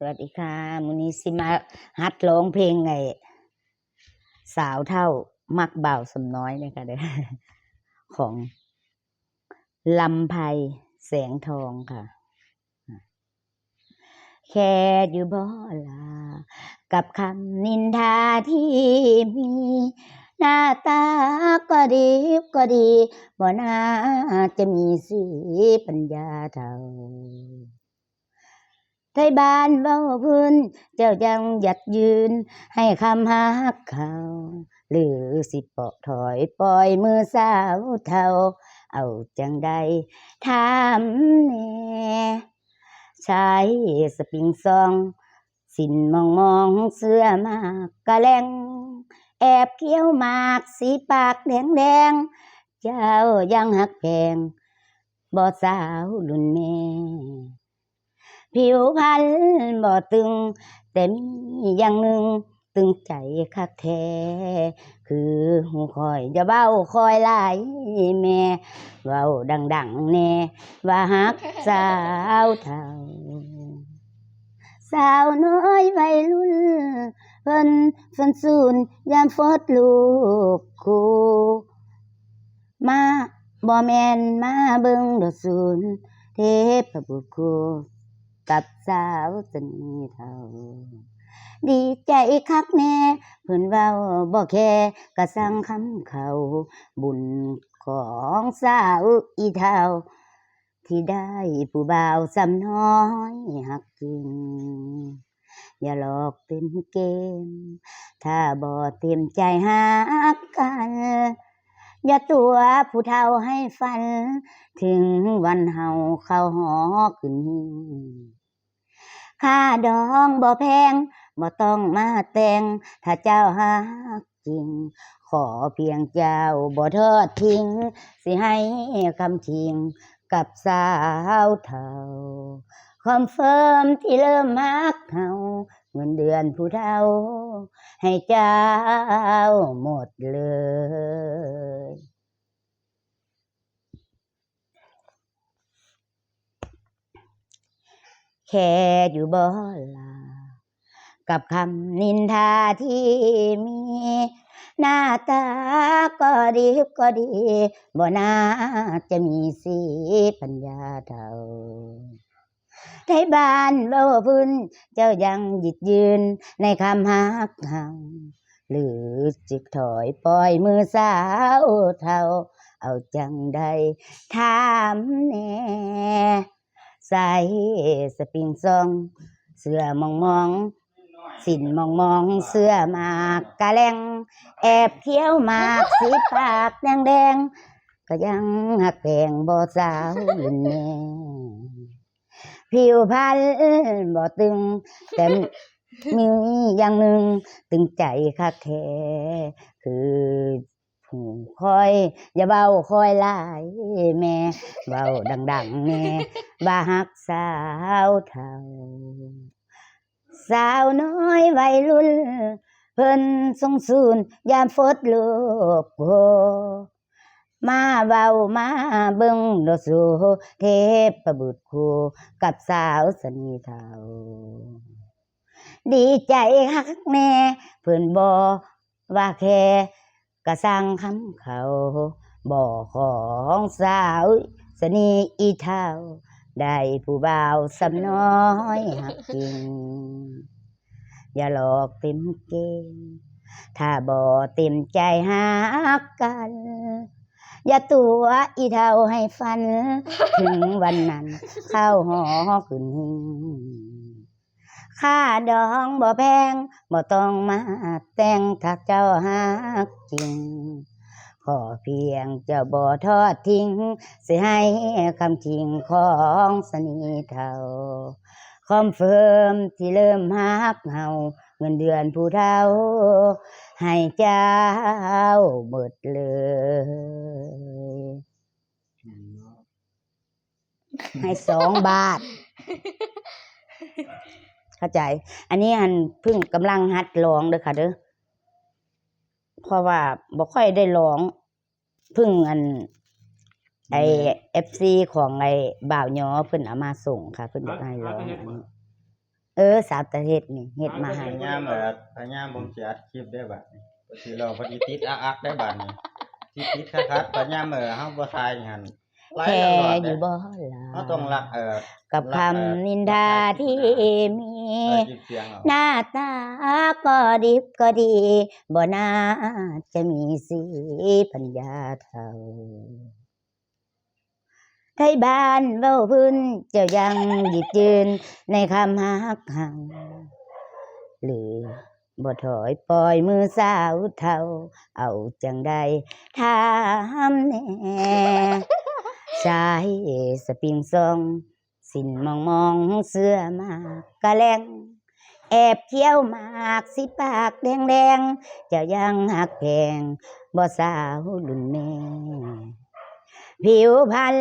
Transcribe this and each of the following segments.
สวัสดีค่ะมื้อนี้สิมาฮัดร้องเพลงไง สาวเท่ามักเบาสมน้อยเนี่ยค่ะเด้อของลำไพแสงทองค่ะ แค่อยู่บ่ลา กับคำนินทาที่มี หน้าตาก็ดีก็ดี บ่น่าจะมีสีปัญญาเท่า ไทยบ้านเว้าพื้น เจ้ายังหยัดยืน ให้คำฮักเขาหรือสิเปาะถอยปล่อยมือสาวเท่าเอาจังใดถามแน่ใช้สปริงซอง สินมองมองเสื้อมากกะแลงแอบเคี้ยวหมากสีปากแดงแดงเจ้ายังหักแพงบ่สาวรุ่นแม่ ผิวพรรณบ่ตึง แต่มีอย่างหนึ่งตึงใจคักแท้ คือหูคอยจะเบ้าคอยหลายแม่เว้าดัง ๆ แน่ว่าฮักสาวเท่า สาวน้อยวัยรุ่นเพิ่นเพิ่นสูนยามฟอดลูกคู่มาบ่แมนมาเบิ่งดอกศูนเทพบุตรคู่ กับสาวสนีเท่า ดีใจคักแน่เพิ่นเว้าบ่แค่กะสั่งคำเขาบุญของสาวอีเท่า ที่ได้ผู้บ่าวสำน้อยหักจริงอย่าหลอกเป็นเกม ถ้าบ่เต็มใจหักกัน อย่าตัวผู้เฒ่าให้ฝัน ถึงวันเฮาเข้าหอขึ้นหิ้งค่าดองบ่แพงบ่ต้องมาแต่ง ถ้าเจ้าหักจริง ขอเพียงเจ้าบ่ทอดทิ้ง สิให้คำทิ้งกับสาวเท่าคอนเฟิร์มที่เริ่มมักเฮา เงินเดือนผู้เฒ่า ให้เจ้าหมดเลยแค่อยู่บ่ลา กับคำนินทาที่มี หน้าตาก็ดีก็ดี บ่น่าจะมีสีปัญญาเท่า ไทยบ้านเว้าพื้น เจ้ายังหยิดยืนในคำฮักเฮาหรือจิกถอยปล่อยมือสาวเท่าเอาจังใดถามแน่ใส่สปริงซอง เสื้อมองมองสินมองมองเสื้อมากกะแลงแอบเคี้ยวหมากสีปากแดงแดงๆก็ยังหักแพงบ่สาวรุ่นแม่ ผิวพรรณบ่ตึง แต่มีอย่างหนึ่งตึงใจคักแท้คือหูคอย อย่าเบาคอยลายแม่เบาดัง ๆแน่ว่าฮักสาวเท่า สาวน้อยวัยรุ่น เพิ่นทรงสูนยามฟดลูกโก มาเว้ามาเบิ่งดอสูเทพบุตรคู่กับสาวสนีเทาดีใจฮักแน่เพิ่นบ่ว่าแค่กะสังคำเขาบ่ของสาวสนีอีเทาได้ผู้บ่าวสำน้อยหักจริง อย่าหลอกเต็มเกมถ้าบ่เต็มใจหักกัน อย่าตัวอีเท่าให้ฟัน ถึงวันนั้น เข้าหอขึ้นหิ้งค่าดองบ่แพงบ่ต้องมาแต่งถ้าเจ้าหักจริง ขอเพียงเจ้าบ่ทอดทิ้งสิให้คำทิ้งของสนีเท่าคอมเฟิร์มที่เริ่มฮักเฮา เงินเดือนผู้เฒ่าให้เจ้าหมดเลยให้สองบาท เข้าใจ อันนี้อันเพิ่งกำลังหัดร้องเด้อค่ะเด้อเพราะว่าบ่ค่อยได้ร้องเพิ่งอัน ไอเอฟซีของไอบ่าวยอเพิ่นเอามาส่งค่ะ เพิ่นอยากให้ร้องอันนี้ เออสาวตะเฮ็ดนี่เฮ็ดมาให้พยายามเออพยายามผมสิอัดคลิปได้บัดนี้ก็สิลองพอดีติดอักๆได้บัดนี้ติดติดคักๆพยายามเออเฮาบ่ทายหั่นไล่แค่ตลอดอเด้ยู่บ่เฮาต้องรักเออกับคำนินทาที่มีเออหยิบเสียงเอาหน้าตาก็ดิบก็ดีบ่น่าจะมีสีปัญญาเท่า ไทยบ้านเว้าพื้น เจ้ายังหยิบยืนในคำหักหังหรือบ่ถอยปล่อยมือสาวเท่า เอาจังใดถามแน่สายสปริงซอง สินมองมองเสื้อมากกะแลงแอบเคี้ยวหมากสิปากแดงแดงๆเจ้ายังหักแพงบ่สาวรุ่นแม่ ผิวพรรณ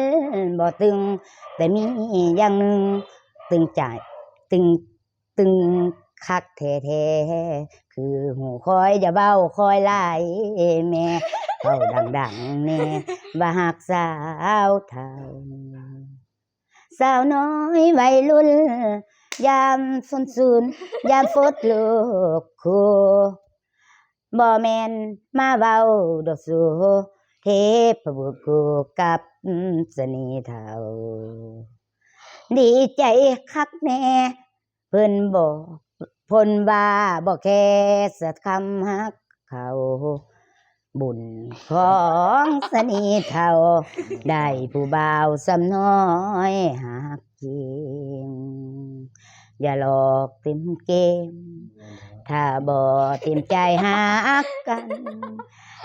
บ่ตึง แต่มีอย่างหนึ่งตึงใจตึงตึงคักแท้ๆคือหูคอยจะเบ้าคอยไล่แม่เข้าดังๆแน่ว่าหักสาวเท่าสาวน้อยวัยรุ่น ยามสนสูนยามฟดลูกคูบ่แมนมาเว้าดอกสู เทพบุตรกูกับสนีเท่าดีใจคักแน่ เพิ่นบอกเพิ่นว่าบ่แค่สัตคำฮักเขาบุญของสนีเท่าได้ผู้บ่าวสำน้อยหักจริงอย่าหลอกเต็มเกม ถ้าบ่เต็มใจหักกัน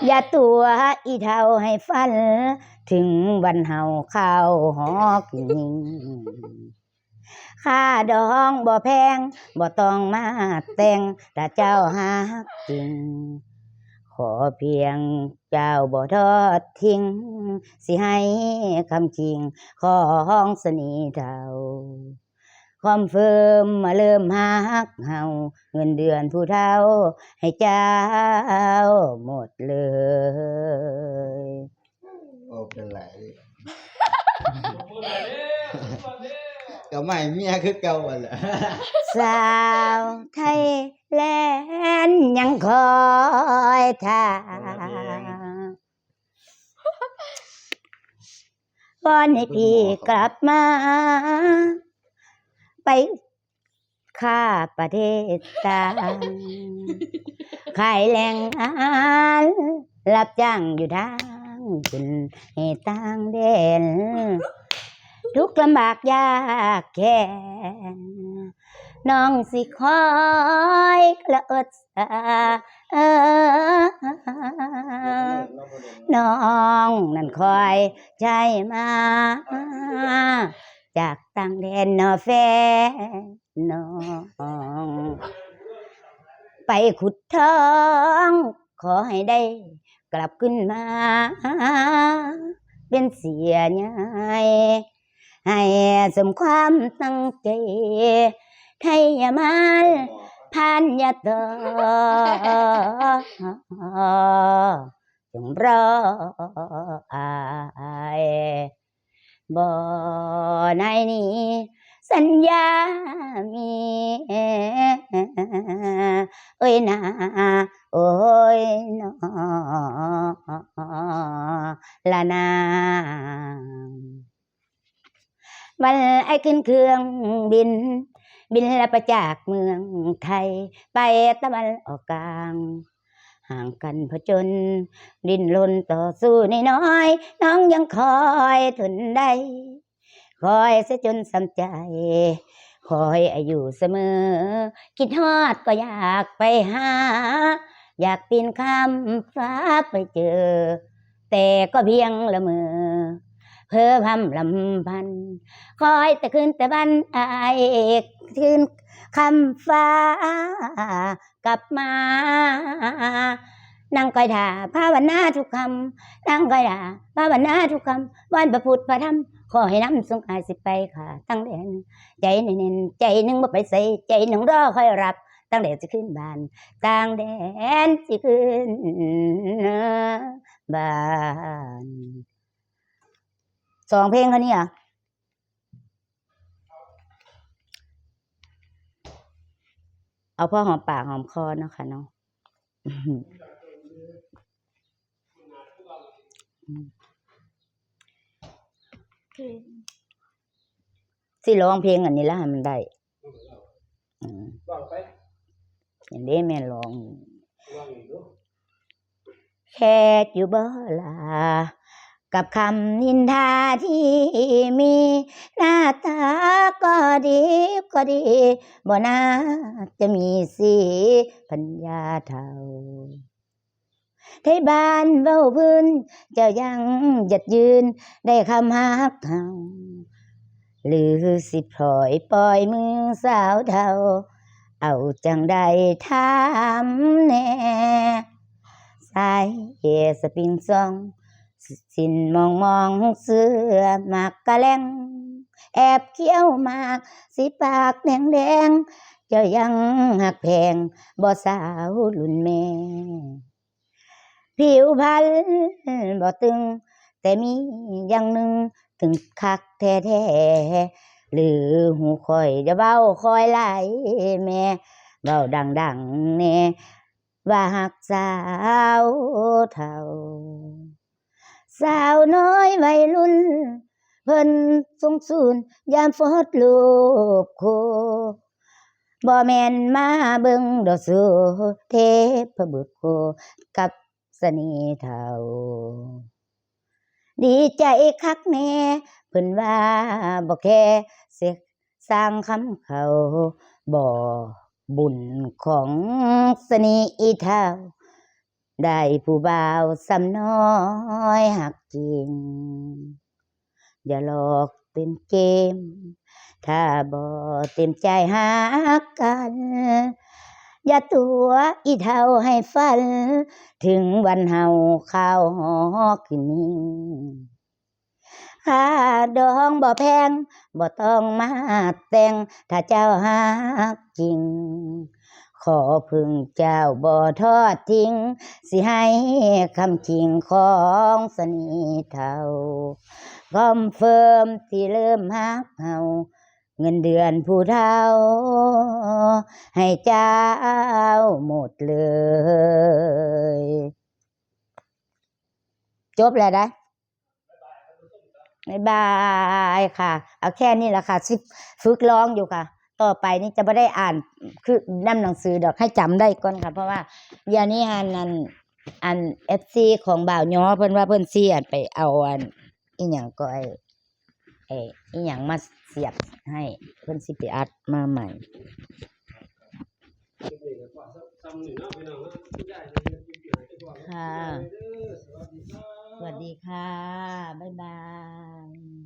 อย่าตัวอีเท่าให้ฟัน ถึงวันเฮาเข้าหอกินค่าดองบ่แพงบ่ต้องมาแต่งถ้าเจ้าหักจริง ขอเพียงเจ้าบ่ทอดทิ้ง สิให้คำจริงของสนีเท่า คอมเฟิร์มมาเริ่มหักเฮาเงินเดือนผู้เท่าให้เจ้าหมดเลยโอ้เป็นไรก็ไม่เมียคือเก่าหั่นแหละสาวไทยแลนด์ยังคอยท่าบอนให้พี่กลับมา ไปข้าประเทศต่างขายแรงงานรับจ้างอยู่ทางคุณให้ต่างแดนทุกข์ลำบากยากแค่น้องสิคอยกระอดสาเออน้องนั่นคอยใจมา จากต่างแดนนอแฟนน้องไปขุดทอง ขอให้ได้กลับขึ้นมา เป็นเสียใหญ่ให้สมความตั้งใจไทยมันพันยาตอจงรออาย บ่ในนี้ สัญญามีเอ้ยนาโอ้ยนอละนาวันไอ้ขึ้นเครื่องบิน บินแล้วไปจากเมืองไทย ไปตะวันออกกลาง ห่างกันผจญดิ้นรนต่อสู้นน้อย น้องยังคอยทนได้ คอยเสจนสำใจ คอยอายุเสมอ คิดฮอดก็อยากไปหา อยากปีนข้ามฟ้าไปเจอ แต่ก็เพียงละเมอเพ้อพำลำพัน คอยแต่คืนแต่วันอาย คืนคำฟ้ากลับมานั่งคอยด่าภาวนาทุกคำนั่งคอยด่าภาวนาทุกคำวันประพุทธพระธรรมขอให้น้ำสงอาสิไปค่ะ ตั้งแดนใจเน้นๆใจหนึ่งบ่ไปใส่ใจหนึ่งรอคอยรับ ตั้งแดนจะขึ้นบานต่างแดนจะขึ้นบานสองเพลงเท่านี้เหรอะ เอาพ่อหอมปากหอมคอเนาะค่ะเนาะอื้อหือสิร้องเพลงอันนี้แล้วให้มันได้อืมบอกไปอย่างนี้แม่ร้องลองอีกดูแค่อยู่บ่ลา กับคำนินทาที่มีหน้าตาก็ดีก็ดีบ่น่าจะมีสีปัญญาเท่าไทยบ้านเว้าพื้น เจ้ายังหยัดยืนได้คำฮักเฮาหรือสิพลอยปล่อยมือสาวเทาเอาจังใดถามแน่สายเอสปิงซอง สินมองมองเสื้อหมากกะแลงแอบเคี้ยวหมากสีปากแดงแดงเจ้ายังหักแพงบ่สาวรุ่นแม่ผิวพรรณบ่ตึง แต่มีอย่างหนึ่งถึงคักแท้ๆหรือหูคอยจะเบ้าคอยไหลแม่เบ้าดังๆแน่ว่าหักสาวเท่า สาวน้อยวัยรุ่น เพิ่นสงสูนยามฟอดลูกโคบ่แม่นมาเบิ่งดอกสูเทพบุตรโคกับสนีเทาดีใจคักแน่เพิ่นว่าบ่แค่เสียสร้างคำเขาบ่บุญของสนีเทา ได้ผู้บ่าวสำน้อยหักจริง อย่าหลอกเป็นเกม ถ้าบ่เต็มใจหากัน อย่าตัวอีเท่าให้ฝัน ถึงวันเฮาเข้าหอกขึ้นนิ่งค่าดองบ่แพงบ่ต้องมาแต่ง ถ้าเจ้าหักจริง ขอพึ่งเจ้าบ่ทอดทิ้ง สิให้คำคิงของสนีเท่าคอมเฟิร์มที่เริ่มฮักเฮาเงินเดือนผู้เท่า ให้เจ้าหมดเลย จบแล้วนะบายบายค่ะ เอาแค่นี้แหละค่ะสิฝึกร้องอยู่ค่ะ ต่อไปนี่จะไม่ได้อ่านคือนํหนังสือดอกให้จำได้ก่อนค่ะ เพราะว่าเดี๋ยวนี้อันอันอันเอฟซีของบ่าวย้อเพิ่นว่าเพิ่นเสียไปเอาอันอีหยังก็ไอไออีหยังมาเสียบให้เพิ่นสิไปอัดมาใหม่ค่ะ สวัสดีค่ะ บ๊ายบาย